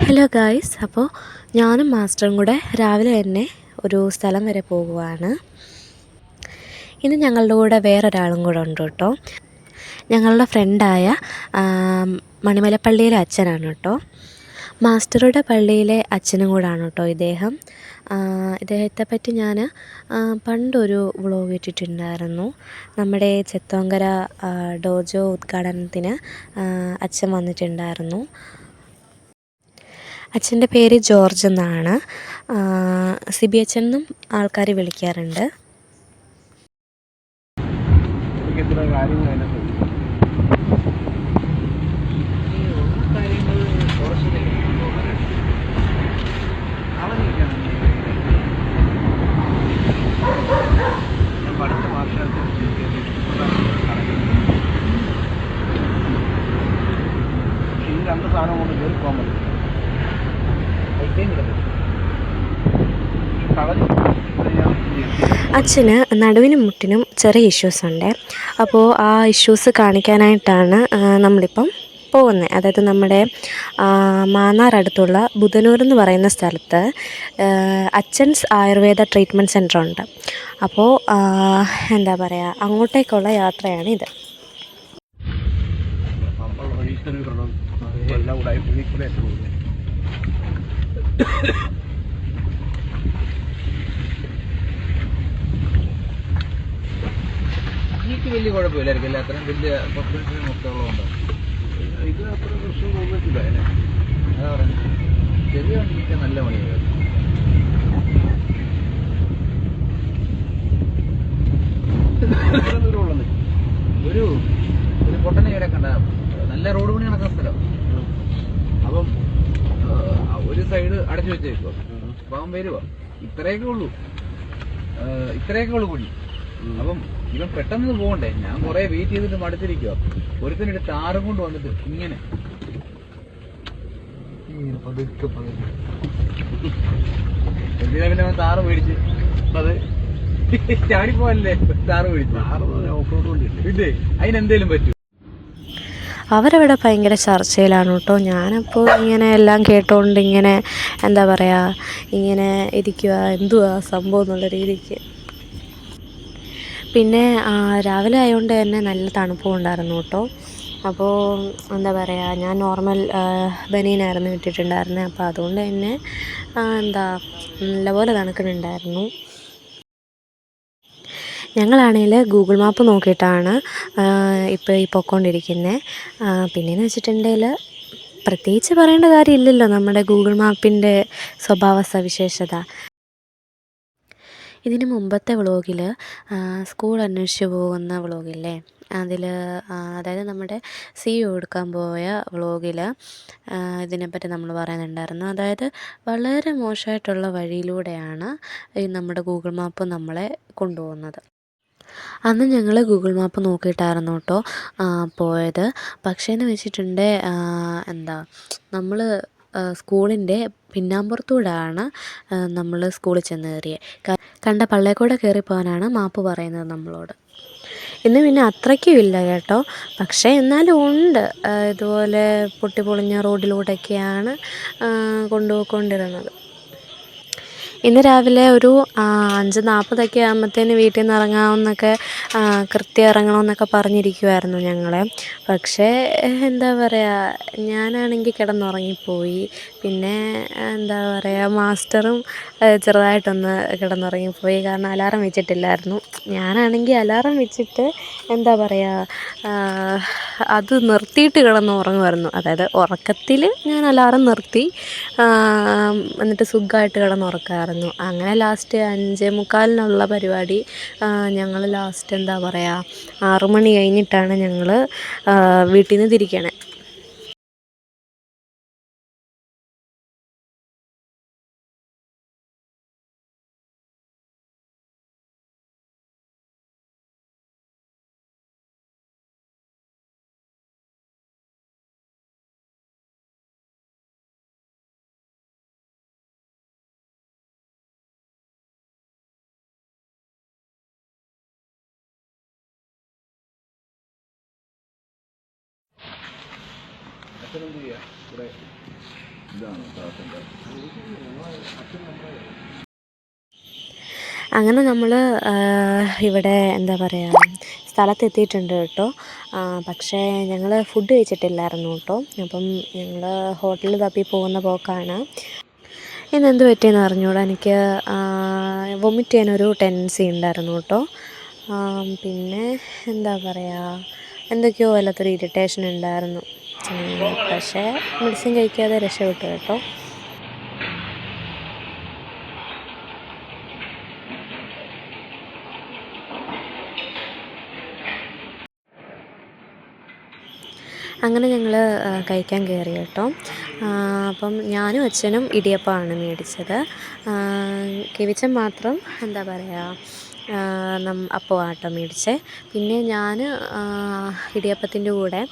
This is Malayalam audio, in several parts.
ഹലോ ഗായ്സ് അപ്പോൾ ഞാനും മാസ്റ്ററും കൂടെ രാവിലെ തന്നെ ഒരു സ്ഥലം വരെ പോകുവാണ്. ഇന്ന് ഞങ്ങളുടെ കൂടെ വേറൊരാളും കൂടെ ഉണ്ട് കേട്ടോ. ഞങ്ങളുടെ ഫ്രണ്ടായ മണിമലപ്പള്ളിയിലെ അച്ഛനാണ് കേട്ടോ. മാസ്റ്ററുടെ പള്ളിയിലെ അച്ഛനും കൂടാണ് കേട്ടോ ഇദ്ദേഹം. ഇദ്ദേഹത്തെ പറ്റി ഞാൻ പണ്ടൊരു വ്ളോഗ് ഇട്ടിട്ടുണ്ടായിരുന്നു. നമ്മുടെ ചെത്തോങ്കര ഡോജോ ഉദ്ഘാടനത്തിന് അച്ഛൻ വന്നിട്ടുണ്ടായിരുന്നു. അച്ഛന്റെ പേര് ജോർജ് എന്നാണ്. സി സിബി അച്ഛൻ എന്നും ആൾക്കാർ വിളിക്കാറുണ്ട്. അന്ന് സാധനം കൊണ്ട് കയറി പോകാൻ പറ്റും അച്ഛന് നടുവിനും മുട്ടിനും ചെറിയ ഇഷ്യൂസ് ഉണ്ട്. അപ്പോൾ ആ ഇഷ്യൂസ് കാണിക്കാനായിട്ടാണ് നമ്മളിപ്പം പോകുന്നത് അതായത് നമ്മുടെ മാന്നാർ അടുത്തുള്ള ബുധനൂർ എന്ന് പറയുന്ന സ്ഥലത്ത് അച്ഛൻസ് ആയുർവേദ ട്രീറ്റ്മെന്റ് സെന്റർ ഉണ്ട്. അപ്പോൾ എന്താ പറയുക അങ്ങോട്ടേക്കുള്ള യാത്രയാണ് ഇത് എല്ലാം കൂടെ ഇതിൽ കൂടെ പോകുന്നത് എനിക്ക് വലിയ കുഴപ്പമില്ലായിരിക്കും അല്ലേ? അത്രയും വലിയ കോൺഫിഡൻസിന് മൊത്തമുള്ളതുകൊണ്ട്. ഇത് അത്ര പ്രശ്നം തോന്നിയിട്ടില്ല അതിനെ അതാ പറയുന്നത് ചെറിയ വണ്ടിക്ക് നല്ല ദൂരമുള്ളത് ഒരു ഒരു പൊട്ടനെ ഇവിടെ കണ്ട നല്ല റോഡ് പണി നടക്കുന്ന സ്ഥലം. അപ്പം സൈഡ് അടച്ചു വെച്ചേക്കോ അപ്പൊ അവൻ വരുവാ. ഇത്രയൊക്കെ ഉള്ളൂ. ഇത്രയൊക്കെ ഉള്ളൂ കുഴി അപ്പം ഇവൻ പെട്ടെന്ന് പോകണ്ടേ? ഞാൻ കുറെ വെയിറ്റ് ചെയ്തിട്ട് മടുത്തിരിക്കുക ഒരുത്തനെടുത്ത് ആറും കൊണ്ട് വന്നിട്ട് ഇങ്ങനെ. എന്തിനാ പിന്നെ അവൻ താറ് മേടിച്ച്? അത്. ചാടിപ്പോവല്ലേ താറ് മേടിച്ചു. പിന്നെ അതിനെന്തേലും പറ്റൂ. അവരവിടെ ഭയങ്കര ചർച്ചയിലാണ് കേട്ടോ. ഞാനപ്പോൾ ഇങ്ങനെ എല്ലാം കേട്ടോണ്ട് ഇങ്ങനെ എന്താ പറയുക ഇങ്ങനെ ഇരിക്കുക എന്തുവാ സംഭവം എന്നുള്ള രീതിക്ക്. പിന്നെ രാവിലെ ആയതുകൊണ്ട് തന്നെ നല്ല തണുപ്പും ഉണ്ടായിരുന്നു കേട്ടോ. അപ്പോൾ എന്താ പറയുക ഞാൻ നോർമൽ ബനീനായിരുന്നു ഇട്ടിട്ടുണ്ടായിരുന്നത് അപ്പോൾ അതുകൊണ്ട് തന്നെ എന്താ നല്ലപോലെ തണുക്കുന്നുണ്ടായിരുന്നു. ഞങ്ങളാണെങ്കിൽ ഗൂഗിൾ മാപ്പ് നോക്കിയിട്ടാണ് ഇപ്പോൾ ഈ പൊയ്ക്കൊണ്ടിരിക്കുന്നത് പിന്നെയെന്ന് വെച്ചിട്ടുണ്ടെങ്കിൽ പ്രത്യേകിച്ച് പറയേണ്ട കാര്യമില്ലല്ലോ നമ്മുടെ ഗൂഗിൾ മാപ്പിന്റെ സ്വഭാവ സവിശേഷത ഇതിന് മുമ്പത്തെ വ്ളോഗിൽ സ്കൂൾ അന്വേഷിച്ച് പോകുന്ന വ്ളോഗില്ലേ? അതിൽ അതായത് നമ്മുടെ സി യു എടുക്കാൻ പോയ വ്ളോഗിൽ ഇതിനെപ്പറ്റി നമ്മൾ പറയുന്നുണ്ടായിരുന്നു. അതായത് വളരെ മോശമായിട്ടുള്ള വഴിയിലൂടെയാണ് ഈ നമ്മുടെ ഗൂഗിൾ മാപ്പ് നമ്മളെ കൊണ്ടുപോകുന്നത്. അന്ന് ഞങ്ങൾ ഗൂഗിൾ മാപ്പ് നോക്കിയിട്ടായിരുന്നു കേട്ടോ പോയത്. പക്ഷേന്ന് വെച്ചിട്ടുണ്ട് എന്താ നമ്മൾ സ്കൂളിന്റെ പിന്നാമ്പുറത്തൂടെയാണ് നമ്മൾ സ്കൂളിൽ ചെന്ന് കയറിയത് കണ്ട പള്ളിക്കൂടെ കയറി പോകാനാണ് മാപ്പ് പറയുന്നത് നമ്മളോട്. ഇന്ന് പിന്നെ അത്രയ്ക്കും ഇല്ല കേട്ടോ. പക്ഷേ എന്നാലും ഉണ്ട് ഇതുപോലെ പൊട്ടിപ്പൊളിഞ്ഞ റോഡിലൂടെയൊക്കെയാണ് കൊണ്ടുപോയിക്കൊണ്ടിരുന്നത്. ഇന്ന് രാവിലെ ഒരു അഞ്ച് നാൽപ്പതൊക്കെ ആകുമ്പത്തേന് വീട്ടിൽ നിന്ന് ഇറങ്ങാമെന്നൊക്കെ കൃത്യം ഇറങ്ങണമെന്നൊക്കെ പറഞ്ഞിരിക്കുമായിരുന്നു ഞങ്ങളെ. പക്ഷേ എന്താ പറയുക ഞാനാണെങ്കിൽ കിടന്നുറങ്ങിപ്പോയി. പിന്നെ എന്താ പറയുക മാസ്റ്ററും ചെറുതായിട്ടൊന്ന് കിടന്നുറങ്ങിപ്പോയി. കാരണം അലാറം വെച്ചിട്ടില്ലായിരുന്നു. ഞാനാണെങ്കിൽ അലാറം വെച്ചിട്ട് എന്താ പറയുക അത് നിർത്തിയിട്ട് കിടന്ന് ഉറങ്ങുമായിരുന്നു. അതായത് ഉറക്കത്തിൽ ഞാൻ അലാറം നിർത്തി എന്നിട്ട് സുഖമായിട്ട് കിടന്ന് ഉറക്കാമായിരുന്നു അങ്ങനെ ലാസ്റ്റ് അഞ്ചേ മുക്കാലിനുള്ള പരിപാടി ഞങ്ങൾ ലാസ്റ്റ് എന്താ പറയുക ആറു മണി കഴിഞ്ഞിട്ടാണ് ഞങ്ങൾ വീട്ടിൽ നിന്ന് തിരിക്കണേ. ഇവിടെ? ഇതാണ് അങ്ങനെ നമ്മൾ ഇവിടെ എന്താ പറയുക സ്ഥലത്തെത്തിയിട്ടുണ്ട് കേട്ടോ. പക്ഷേ ഞങ്ങൾ ഫുഡ് കഴിച്ചിട്ടില്ലായിരുന്നു കേട്ടോ. അപ്പം ഞങ്ങൾ ഹോട്ടലിൽ തപ്പി പോകുന്ന പോക്കാണ്. ഇന്ന് എന്ത് പറ്റിയെന്ന് അറിഞ്ഞൂടാ? എനിക്ക് വൊമിറ്റ് ചെയ്യാനൊരു ടെൻഡൻസി ഉണ്ടായിരുന്നു കേട്ടോ. പിന്നെ എന്താ പറയുക എന്തൊക്കെയോ വല്ലാത്തൊരു ഇറിറ്റേഷൻ ഉണ്ടായിരുന്നു. പക്ഷേ മെഡിസിൻ കഴിക്കാതെ രക്ഷപ്പെട്ടു കേട്ടോ. അങ്ങനെ ഞങ്ങൾ കഴിക്കാൻ കയറി കേട്ടോ. അപ്പം ഞാനും അച്ഛനും ഇടിയപ്പമാണ് മേടിച്ചത്. കിവിച്ചൻ മാത്രം എന്താ പറയുക നം അപ്പമാട്ടോ മേടിച്ചേ. പിന്നെ ഞാൻ ഇടിയപ്പത്തിന്റെ കൂടെ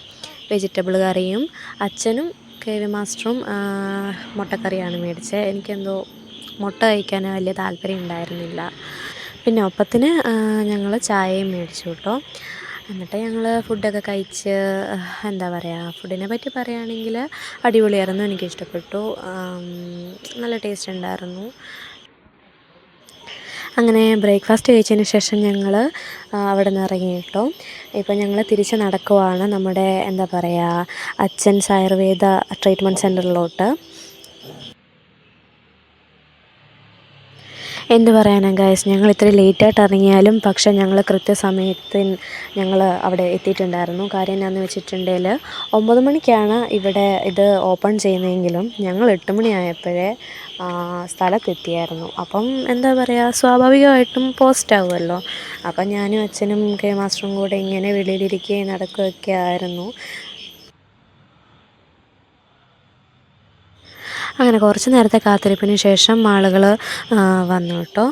വെജിറ്റബിൾ കറിയും അച്ഛനും കെ വി മാസ്റ്ററും മുട്ടക്കറിയാണ് മേടിച്ചത്. എനിക്കെന്തോ മുട്ട കഴിക്കാൻ വലിയ താല്പര്യം ഉണ്ടായിരുന്നില്ല. പിന്നെ ഒപ്പത്തിന് ഞങ്ങൾ ചായയും മേടിച്ചു കേട്ടോ. എന്നിട്ട് ഞങ്ങൾ ഫുഡൊക്കെ കഴിച്ച് എന്താ പറയുക ഫുഡിനെ പറ്റി പറയുകയാണെങ്കിൽ അടിപൊളിയായിരുന്നു എനിക്ക് ഇഷ്ടപ്പെട്ടു നല്ല ടേസ്റ്റ് ഉണ്ടായിരുന്നു. അങ്ങനെ ബ്രേക്ക്ഫാസ്റ്റ് കഴിച്ചതിന് ശേഷം ഞങ്ങൾ അവിടെ നിന്ന് ഇറങ്ങി കേട്ടോ ഇപ്പം ഞങ്ങൾ തിരിച്ച് നടക്കുവാണ് നമ്മുടെ എന്താ പറയുക അച്ഛൻസ് ആയുർവേദ ട്രീറ്റ്മെന്റ് സെന്ററിലോട്ട് എന്ത് പറയാനാണ് ഗായസ് ഞങ്ങൾ ഇത്ര ലേറ്റായിട്ട് ഇറങ്ങിയാലും പക്ഷേ ഞങ്ങൾ കൃത്യസമയത്ത് ഞങ്ങൾ അവിടെ എത്തിയിട്ടുണ്ടായിരുന്നു. കാര്യം എന്താണെന്ന് വെച്ചിട്ടുണ്ടെങ്കിൽ ഒമ്പത് മണിക്കാണ് ഇവിടെ ഇത് ഓപ്പൺ ചെയ്യുന്നതെങ്കിലും ഞങ്ങൾ എട്ട് മണിയായപ്പോഴേ സ്ഥലത്തെത്തിയായിരുന്നു. അപ്പം എന്താ പറയുക സ്വാഭാവികമായിട്ടും പോസ്റ്റ് ആവുമല്ലോ. അപ്പം ഞാനും അച്ഛനും കെ മാസ്റ്ററും കൂടെ ഇങ്ങനെ വെളിയിലിരിക്കുകയും നടക്കുകയൊക്കെ ആയിരുന്നു. അങ്ങനെ കുറച്ച് നേരത്തെ കാത്തിരിപ്പിന് ശേഷം ആളുകൾ വന്നു കേട്ടോ.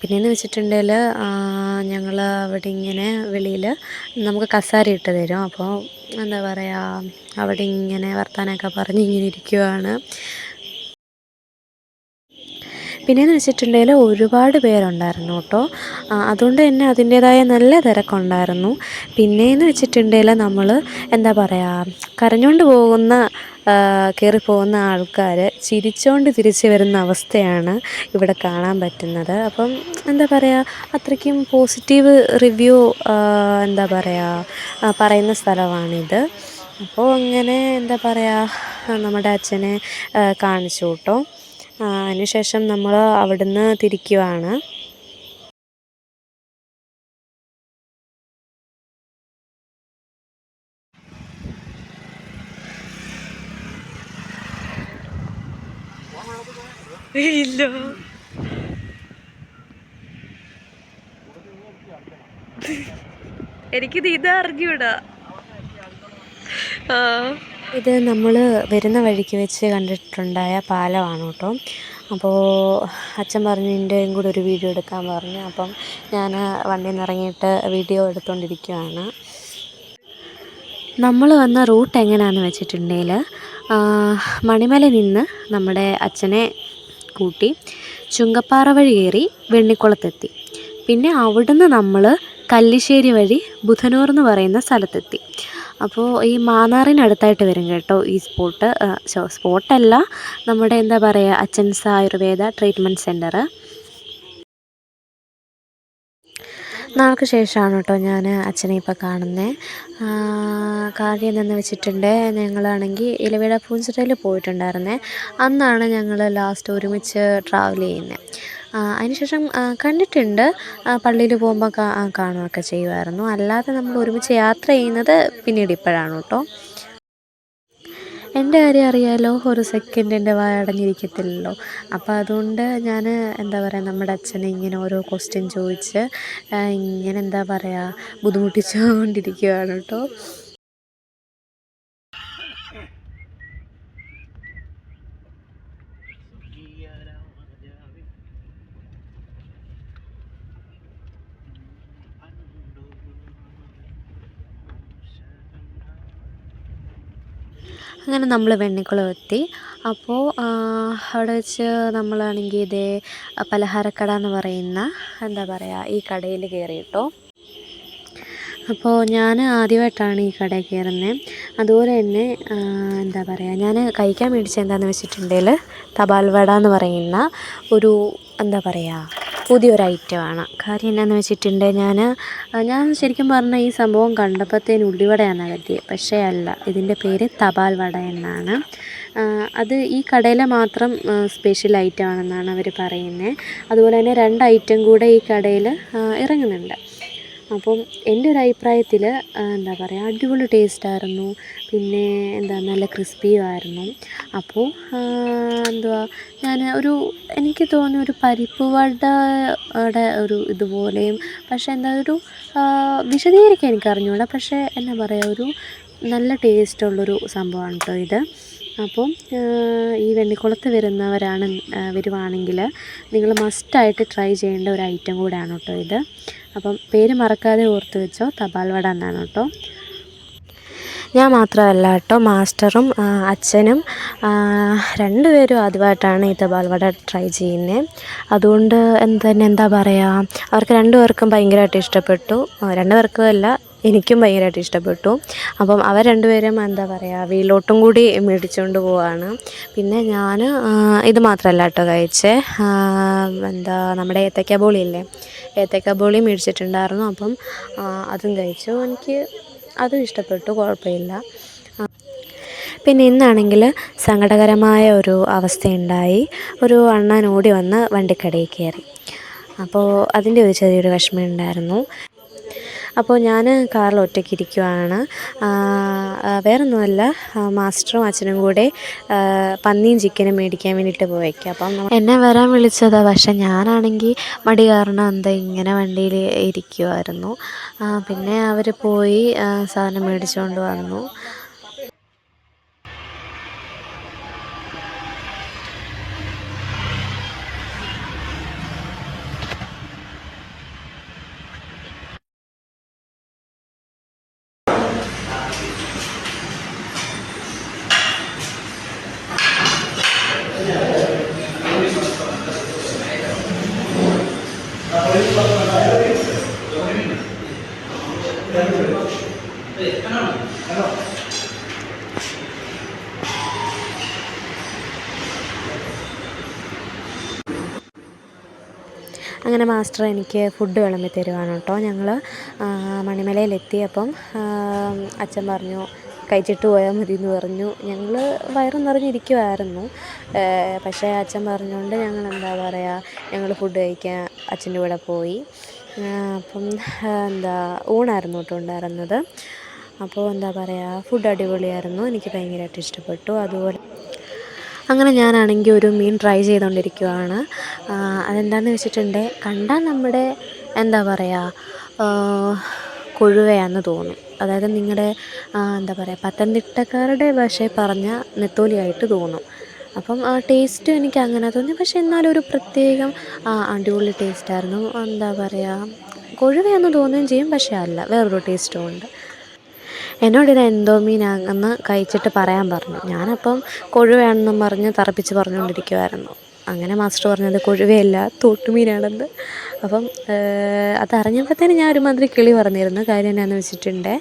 പിന്നെയെന്ന് വെച്ചിട്ടുണ്ടെങ്കിൽ ഞങ്ങൾ അവിടെ ഇങ്ങനെ വെളിയിൽ നമുക്ക് കസാര ഇട്ട് തരും. അപ്പോൾ എന്താ പറയുക അവിടെ ഇങ്ങനെ വർത്താനമൊക്കെ പറഞ്ഞ് ഇങ്ങനെ ഇരിക്കുവാണ്. പിന്നെയെന്ന് വെച്ചിട്ടുണ്ടെങ്കിൽ ഒരുപാട് പേരുണ്ടായിരുന്നു കേട്ടോ. അതുകൊണ്ട് തന്നെ അതിന്റേതായ നല്ല തിരക്കുണ്ടായിരുന്നു. പിന്നെയെന്ന് വെച്ചിട്ടുണ്ടെങ്കിൽ നമ്മൾ എന്താ പറയുക കരഞ്ഞുകൊണ്ട് പോകുന്ന കയറി പോകുന്ന ആൾക്കാർ ചിരിച്ചുകൊണ്ട് തിരിച്ച് വരുന്ന അവസ്ഥയാണ് ഇവിടെ കാണാൻ പറ്റുന്നത്. അപ്പം എന്താ പറയുക അത്രയ്ക്കും പോസിറ്റീവ് റിവ്യൂ എന്താ പറയുക പറയുന്ന സ്ഥലമാണിത്. അപ്പോൾ അങ്ങനെ എന്താ പറയുക നമ്മുടെ അച്ഛനെ കാണിച്ചു കേട്ടോ. അതിനുശേഷം നമ്മൾ അവിടുന്ന് തിരിക്കുവാണ്. ഇല്ല. എനിക്കിത് ഇത് അറിഞ്ഞൂടാ ഇത് നമ്മൾ വരുന്ന വഴിക്ക് വെച്ച് കണ്ടിട്ടുണ്ടായ പാലമാണ് കേട്ടോ. അപ്പോൾ അച്ഛൻ പറഞ്ഞു എന്റെയും കൂടെ ഒരു വീഡിയോ എടുക്കാൻ പറഞ്ഞു. അപ്പം ഞാൻ വണ്ടിയിൽ നിന്ന് ഇറങ്ങിയിട്ട് വീഡിയോ എടുത്തുകൊണ്ടിരിക്കുകയാണ് നമ്മൾ വന്ന റൂട്ട് എങ്ങനെയാണെന്ന് വെച്ചിട്ടുണ്ടെങ്കിൽ മണിമല നിന്ന് നമ്മുടെ അച്ഛനെ കൂട്ടി ചുങ്കപ്പാറ വഴി കയറി വെണ്ണിക്കുളത്തെത്തി. പിന്നെ അവിടുന്ന് നമ്മൾ കല്ലിശ്ശേരി വഴി ബുധനൂർ എന്ന് പറയുന്ന സ്ഥലത്തെത്തി. അപ്പോൾ ഈ മാന്നാറിനടുത്തായിട്ട് വരും കേട്ടോ ഈ സ്പോട്ട് സ്പോട്ടല്ല നമ്മുടെ എന്താ പറയുക അച്ചൻസ് ആയുർവേദ ട്രീറ്റ്മെന്റ് സെന്റർ നാൾക്ക് ശേഷമാണ് കേട്ടോ ഞാൻ അച്ഛനെ ഇപ്പോൾ കാണുന്നത് കാര്യം എന്താണെന്ന് വെച്ചിട്ടുണ്ട്. ഞങ്ങളാണെങ്കിൽ ഇലവേട പൂഞ്ചിറയിൽ പോയിട്ടുണ്ടായിരുന്നേ. അന്നാണ് ഞങ്ങൾ ലാസ്റ്റ് ഒരുമിച്ച് ട്രാവൽ ചെയ്യുന്നത് അതിനുശേഷം കണ്ടിട്ടുണ്ട്. പള്ളിയിൽ പോകുമ്പോൾ കാണുകയൊക്കെ ചെയ്യുമായിരുന്നു അല്ലാതെ നമ്മൾ ഒരുമിച്ച് യാത്ര ചെയ്യുന്നത് പിന്നീട് ഇപ്പോഴാണ് കേട്ടോ. എന്റെ കാര്യം അറിയാലോ ഒരു സെക്കൻഡ് എന്റെ വായ അടഞ്ഞിരിക്കത്തില്ലല്ലോ. അപ്പോൾ അതുകൊണ്ട് ഞാൻ എന്താ പറയുക നമ്മുടെ അച്ഛനെ ഇങ്ങനെ ഓരോ ക്വസ്റ്റ്യൻ ചോദിച്ച് ഇങ്ങനെ എന്താ പറയുക ബുദ്ധിമുട്ടിച്ചുകൊണ്ടിരിക്കുകയാണ് കേട്ടോ. അങ്ങനെ നമ്മൾ വെണ്ണിക്കുളം എത്തി. അപ്പോൾ അവിടെ വെച്ച് നമ്മളാണെങ്കിൽ ഇതേ പലഹാരക്കട എന്ന് പറയുന്ന എന്താ പറയുക ഈ കടയിൽ കയറി കേട്ടോ അപ്പോൾ ഞാൻ ആദ്യമായിട്ടാണ് ഈ കടയിൽ കയറുന്നത് അതുപോലെ തന്നെ എന്താ പറയുക ഞാൻ കഴിക്കാൻ മേടിച്ചത് എന്താണെന്ന് വെച്ചിട്ടുണ്ടെങ്കിൽ തപാൽ വട എന്ന് പറയുന്ന ഒരു എന്താ പറയുക പുതിയൊരു ഐറ്റമാണ്. കാര്യം എന്നാന്ന് വെച്ചിട്ടുണ്ടെങ്കിൽ ഞാൻ ഞാൻ ശരിക്കും പറഞ്ഞാൽ ഈ സംഭവം കണ്ടപ്പോഴത്തേന് ഉള്ളിവടയാണ് കരുതിയത് പക്ഷേ അല്ല ഇതിന്റെ പേര് തപാൽ വട എന്നാണ്. അത് ഈ കടയിലെ മാത്രം സ്പെഷ്യൽ ഐറ്റം ആണെന്നാണ് അവർ പറയുന്നത് അതുപോലെ തന്നെ രണ്ട് ഐറ്റം കൂടെ ഈ കടയിൽ ഇറങ്ങുന്നുണ്ട്. അപ്പം എന്റെ ഒരു അഭിപ്രായത്തിൽ എന്താ പറയുക അടിപൊളി ടേസ്റ്റ് ആയിരുന്നു. പിന്നെ എന്താ നല്ല ക്രിസ്പിയും ആയിരുന്നു. അപ്പോൾ എന്തുവാ ഞാൻ ഒരു എനിക്ക് തോന്നിയ ഒരു പരിപ്പ് വടയുടെ ഒരു ഇതുപോലെയും പക്ഷേ എന്താ ഒരു വിശദീകരിക്കാൻ എനിക്ക് അറിഞ്ഞുകൂടാ പക്ഷേ എന്താ പറയുക ഒരു നല്ല ടേസ്റ്റുള്ളൊരു സംഭവമാണ് കേട്ടോ ഇത്. അപ്പം ഈ വെണ്ണിക്കുളത്ത് വരുന്നവരാണ് വരുവാണെങ്കിൽ നിങ്ങൾ മസ്റ്റായിട്ട് ട്രൈ ചെയ്യേണ്ട ഒരു ഐറ്റം കൂടെയാണ് കേട്ടോ ഇത്. അപ്പം പേര് മറക്കാതെ ഓർത്ത് വെച്ചോ തപാൽ വട എന്നാണ് കേട്ടോ. ഞാൻ മാത്രമല്ല കേട്ടോ മാസ്റ്ററും അച്ഛനും രണ്ടുപേരും ആദ്യമായിട്ടാണ് ഈ തപാൽ വട ട്രൈ ചെയ്യുന്നത് അതുകൊണ്ട് എന്ത് തന്നെ എന്താ പറയുക അവർക്ക് രണ്ടുപേർക്കും ഭയങ്കരമായിട്ട് ഇഷ്ടപ്പെട്ടു. രണ്ടുപേർക്കും അല്ല എനിക്കും ഭയങ്കരമായിട്ട് ഇഷ്ടപ്പെട്ടു. അപ്പം അവർ രണ്ടുപേരും എന്താ പറയുക വീലോട്ടും കൂടി മേടിച്ചുകൊണ്ട് പോവാണ്. പിന്നെ ഞാൻ ഇത് മാത്രമല്ല കേട്ടോ കഴിച്ചേ. എന്താ നമ്മുടെ ഏത്തക്ക ബോളിയില്ലേ? ഏത്തക്ക ബോളി മേടിച്ചിട്ടുണ്ടായിരുന്നു. അപ്പം അതും കഴിച്ചു. എനിക്ക് അതും ഇഷ്ടപ്പെട്ടു. കുഴപ്പമില്ല. പിന്നെ ഇന്നാണെങ്കിൽ സങ്കടകരമായ ഒരു അവസ്ഥയുണ്ടായി. ഒരു അണ്ണൻ ഓടി വന്ന് വണ്ടിക്കടയിൽ കയറി. അപ്പോൾ അതിന്റെ ഒരു ചെറിയൊരു വിഷമം ഉണ്ടായിരുന്നു. അപ്പോൾ ഞാൻ കാറിൽ ഒറ്റയ്ക്ക് ഇരിക്കുവാണ്. വേറൊന്നുമല്ല മാസ്റ്ററും അച്ഛനും കൂടെ പന്നിയും ചിക്കനും മേടിക്കാൻ വേണ്ടിയിട്ട് പോയേക്കുക അപ്പം എന്നെ വരാൻ വിളിച്ചത്. പക്ഷെ ഞാനാണെങ്കിൽ മടി കാരണം എന്താ ഇങ്ങനെ വണ്ടിയിൽ ഇരിക്കുമായിരുന്നു പിന്നെ അവർ പോയി സാധനം മേടിച്ചുകൊണ്ട് വന്നു. അങ്ങനെ മാസ്റ്റർ എനിക്ക് ഫുഡ് വിളമ്പി തരുവാണ് കേട്ടോ. ഞങ്ങൾ മണിമലയിലെത്തിയപ്പം അച്ഛൻ പറഞ്ഞു കഴിച്ചിട്ട് പോയാൽ മതി എന്ന് പറഞ്ഞു. ഞങ്ങൾ വയറ് നിറഞ്ഞിരിക്കുമായിരുന്നു പക്ഷേ അച്ഛൻ പറഞ്ഞുകൊണ്ട് ഞങ്ങൾ എന്താ പറയുക ഞങ്ങൾ ഫുഡ് കഴിക്കാൻ അച്ഛന്റെ കൂടെ പോയി. അപ്പം എന്താ ഊണായിരുന്നു കേട്ടോ ഉണ്ടായിരുന്നത്. അപ്പോൾ എന്താ പറയുക ഫുഡ് അടിപൊളിയായിരുന്നു. എനിക്ക് ഭയങ്കരമായിട്ട് ഇഷ്ടപ്പെട്ടു. അതുപോലെ അങ്ങനെ ഞാനാണെങ്കിൽ ഒരു മീൻ ട്രൈ ചെയ്തുകൊണ്ടിരിക്കുവാണ്. അതെന്താണെന്ന് വെച്ചിട്ടുണ്ടെങ്കിൽ കണ്ടാൽ നമ്മുടെ എന്താ പറയുക കൊഴുവയാണെന്ന് തോന്നും. അതായത് നിങ്ങളുടെ എന്താ പറയുക പത്തനംതിട്ടക്കാരുടെ ഭാഷയിൽ പറഞ്ഞ നെത്തോലിയായിട്ട് തോന്നും. അപ്പം ആ ടേസ്റ്റ് എനിക്ക് അങ്ങനെ തോന്നി. പക്ഷേ എന്നാലും ഒരു പ്രത്യേകം അടിപൊളി ടേസ്റ്റായിരുന്നു എന്താ പറയുക കൊഴുവയെന്ന് തോന്നുകയും ചെയ്യും. പക്ഷേ അല്ല വേറൊരു ടേസ്റ്റും ഉണ്ട്. എന്നോടിത് എന്തോ മീനാണെന്ന് കഴിച്ചിട്ട് പറയാൻ പറഞ്ഞു. ഞാനപ്പം കൊഴുവയാണെന്നും പറഞ്ഞ് തറപ്പിച്ച് പറഞ്ഞുകൊണ്ടിരിക്കുമായിരുന്നു അങ്ങനെ മാസ്റ്റർ പറഞ്ഞത് കൊഴുവയല്ല തോട്ടുമീനാണെന്ന്. അപ്പം അതറിഞ്ഞപ്പോഴത്തേനും ഞാൻ ഒരുമാതിരി കിളി പറഞ്ഞിരുന്നു. കാര്യം എന്നാന്ന് വെച്ചിട്ടുണ്ട്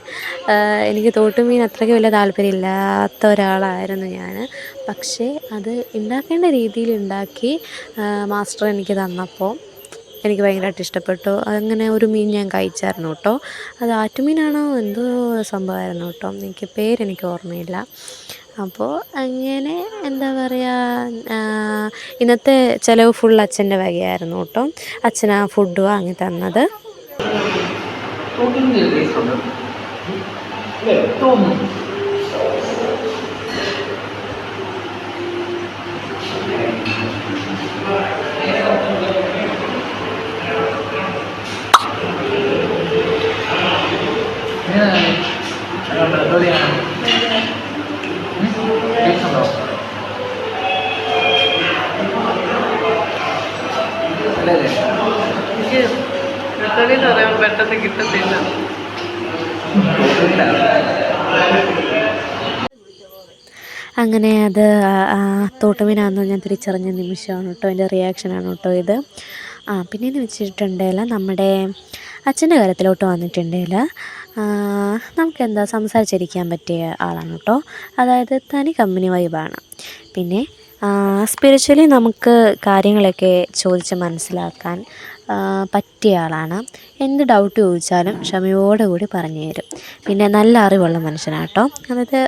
എനിക്ക് തോട്ടുമീൻ അത്രയ്ക്ക് വലിയ താല്പര്യമില്ലാത്ത ഒരാളായിരുന്നു ഞാൻ. പക്ഷേ അത് ഉണ്ടാക്കേണ്ട രീതിയിൽ ഉണ്ടാക്കി മാസ്റ്റർ എനിക്ക് തന്നപ്പോൾ എനിക്ക് ഭയങ്കരമായിട്ട് ഇഷ്ടപ്പെട്ടു. അങ്ങനെ ഒരു മീൻ ഞാൻ കഴിച്ചായിരുന്നു കേട്ടോ. അത് ആറ്റുമീനാണോ എന്തോ സംഭവമായിരുന്നു കേട്ടോ. എനിക്ക് പേരെനിക്ക് ഓർമ്മയില്ല. അപ്പോൾ അങ്ങനെ എന്താ പറയുക ഇന്നത്തെ ചിലവ് ഫുൾ അച്ഛന്റെ വകയായിരുന്നു കേട്ടോ. അച്ഛനാ ഫുഡ് വാങ്ങി തന്നത്. എനിക്ക് നെത്തോലി എന്ന് പെട്ടെന്ന് കിട്ടത്തില്ല. അങ്ങനെ അത് തോട്ടുമീനാണെന്ന് ഞാൻ തിരിച്ചറിഞ്ഞ നിമിഷമാണ് കേട്ടോ എന്റെ റിയാക്ഷനാണ് കേട്ടോ ഇത്. ആ പിന്നെയെന്ന് വെച്ചിട്ടുണ്ടെങ്കിൽ നമ്മുടെ അച്ഛന്റെ കാര്യത്തിലോട്ട് വന്നിട്ടുണ്ടെങ്കിൽ നമുക്കെന്താ സംസാരിച്ചിരിക്കാൻ പറ്റിയ ആളാണ് കേട്ടോ. അതായത് തനി കമ്പനി വൈബാണ്. പിന്നെ സ്പിരിച്വലി നമുക്ക് കാര്യങ്ങളൊക്കെ ചോദിച്ച് മനസ്സിലാക്കാൻ പറ്റിയ ആളാണ്. എന്ത് ഡൗട്ട് ചോദിച്ചാലും ക്ഷമയോടെ കൂടി പറഞ്ഞു തരും. പിന്നെ നല്ല അറിവുള്ള മനുഷ്യനാട്ടോ അതായത്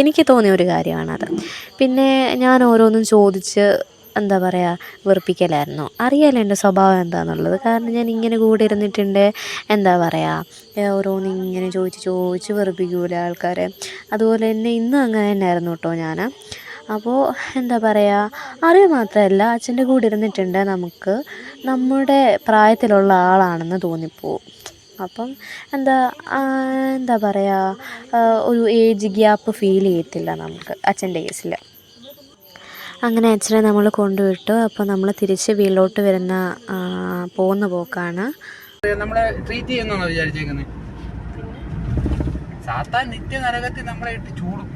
എനിക്ക് തോന്നിയ ഒരു കാര്യമാണത്. പിന്നെ ഞാൻ ഓരോന്നും ചോദിച്ച് എന്താ പറയുക വെറുപ്പിക്കലായിരുന്നു. അറിയാലോ എന്റെ സ്വഭാവം എന്താണെന്നുള്ളത് കാരണം ഞാൻ ഇങ്ങനെ കൂടെ ഇരുന്നിട്ടുണ്ട്. എന്താ പറയുക ഓരോന്ന് ഇങ്ങനെ ചോദിച്ച് ചോദിച്ച് വെറുപ്പിക്കൂല ആൾക്കാരെ. അതുപോലെ തന്നെ ഇന്നും അങ്ങനെ തന്നെയായിരുന്നു കേട്ടോ ഞാൻ അപ്പോൾ എന്താ പറയുക അറിവ് മാത്രമല്ല അച്ഛന്റെ കൂടെ ഇരുന്നിട്ടുണ്ട് നമുക്ക്. നമ്മുടെ പ്രായത്തിലുള്ള ആളാണെന്ന് തോന്നിപ്പോവും അപ്പം എന്താ എന്താ പറയുക ഒരു ഏജ് ഗ്യാപ്പ് ഫീൽ ചെയ്യത്തില്ല നമുക്ക് അച്ഛന്റെ കേസിൽ അങ്ങനെ അച്ഛനെ നമ്മൾ കൊണ്ടുവിട്ടു. അപ്പോൾ നമ്മൾ തിരിച്ച് വീട്ടിലോട്ട് വരുന്ന പോകുന്ന പോക്കാണ്. നമ്മളെ ട്രീറ്റ് ചെയ്യുന്ന വിചാരിച്ചേക്കുന്നത് സാത്താൻ നിത്യ നരകത്തിൽ നമ്മളെ ഇട്ട് ചൂടും.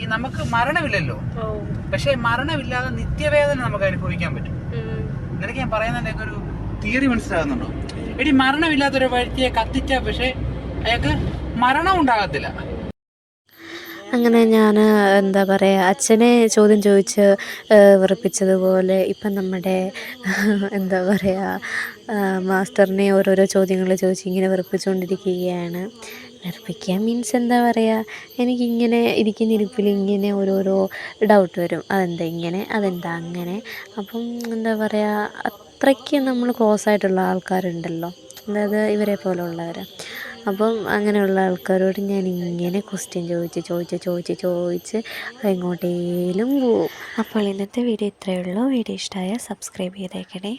ഈ നമുക്ക് മരണമില്ലല്ലോ. പക്ഷെ മരണമില്ലാതെ നിത്യവേദന നമുക്ക് അനുഭവിക്കാൻ പറ്റും. നിനക്ക് ഞാൻ പറയുന്നതിന്റെ ഒരു തിയറി മനസ്സിലാകുന്നുണ്ടോ? എടി മരണമില്ലാത്തൊരു വ്യക്തിയെ കത്തിച്ച പക്ഷെ അയാൾക്ക് മരണം ഉണ്ടാകത്തില്ല. അങ്ങനെ ഞാൻ എന്താ പറയുക അച്ഛനെ ചോദ്യം ചോദിച്ച് വിറപ്പിച്ചതുപോലെ വെറുപ്പിച്ചതുപോലെ ഇപ്പം നമ്മുടെ എന്താ പറയുക മാസ്റ്ററിനെ ഓരോരോ ചോദ്യങ്ങൾ ചോദിച്ച് ഇങ്ങനെ വെറുപ്പിച്ചുകൊണ്ടിരിക്കുകയാണ്. വെറുപ്പിക്കുക. മീൻസ് എന്താ പറയുക എനിക്കിങ്ങനെ ഇരിക്കുന്ന ഇരിപ്പിൽ ഇങ്ങനെ ഓരോരോ ഡൗട്ട് വരും. അതെന്താ ഇങ്ങനെ അതെന്താ അങ്ങനെ. അപ്പം എന്താ പറയുക അത്രയ്ക്ക് നമ്മൾ ക്ലോസ് ആയിട്ടുള്ള ആൾക്കാരുണ്ടല്ലോ. അതായത് ഇവരെ പോലുള്ളവർ അപ്പം അങ്ങനെയുള്ള ആൾക്കാരോട് ഞാൻ ഇങ്ങനെ ക്വസ്റ്റ്യൻ ചോദിച്ച് ചോദിച്ച് ചോദിച്ച് ചോദിച്ച് എങ്ങോട്ടേലും പോവും. അപ്പോൾ ഇന്നത്തെ വീഡിയോ ഇത്രയേ ഉള്ളൂ. വീഡിയോ ഇഷ്ടമായ സബ്സ്ക്രൈബ് ചെയ്തേക്കണേ.